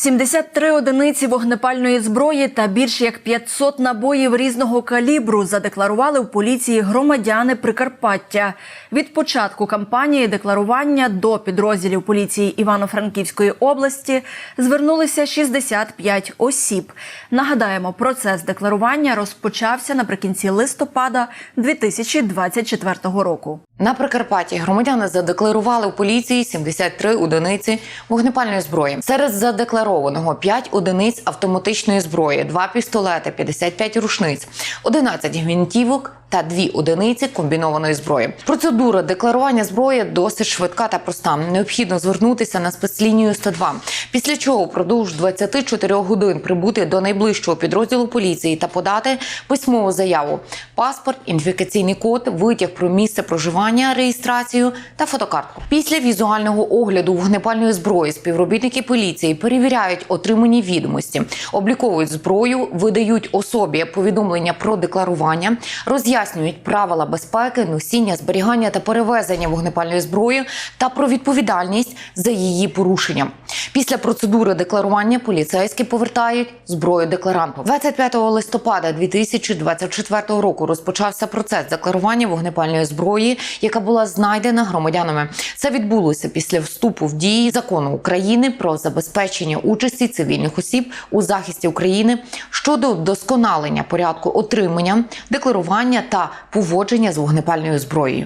73 одиниці вогнепальної зброї та більш як 500 набоїв різного калібру задекларували в поліції громадяни Прикарпаття. Від початку кампанії декларування до підрозділів поліції Івано-Франківської області звернулися 65 осіб. Нагадаємо, процес декларування розпочався наприкінці листопада 2024 року. На Прикарпатті громадяни задекларували у поліції 73 одиниці вогнепальної зброї. Серед задекларованого 5 одиниць автоматичної зброї, 2 пістолети, 55 рушниць, 11 гвинтівок та 2 одиниці комбінованої зброї. Процедура декларування зброї досить швидка та проста. Необхідно звернутися на спецлінію 102, після чого впродовж 24 годин прибути до найближчого підрозділу поліції та подати письмову заяву, паспорт, ідентифікаційний код, витяг про місце проживання, реєстрацію та фотокартку. Після візуального огляду вогнепальної зброї співробітники поліції перевіряють отримані відомості, обліковують зброю, видають особі повідомлення про декларування, роз'яснюють правила безпеки, носіння, зберігання та перевезення вогнепальної зброї та про відповідальність за її порушення. Після процедури декларування поліцейські повертають зброю декларанту. 25 листопада 2024 року розпочався процес декларування вогнепальної зброї, яка була знайдена громадянами. Це відбулося після вступу в дії закону України про забезпечення участі цивільних осіб у захисті України щодо вдосконалення порядку отримання, декларування та поводження з вогнепальною зброєю.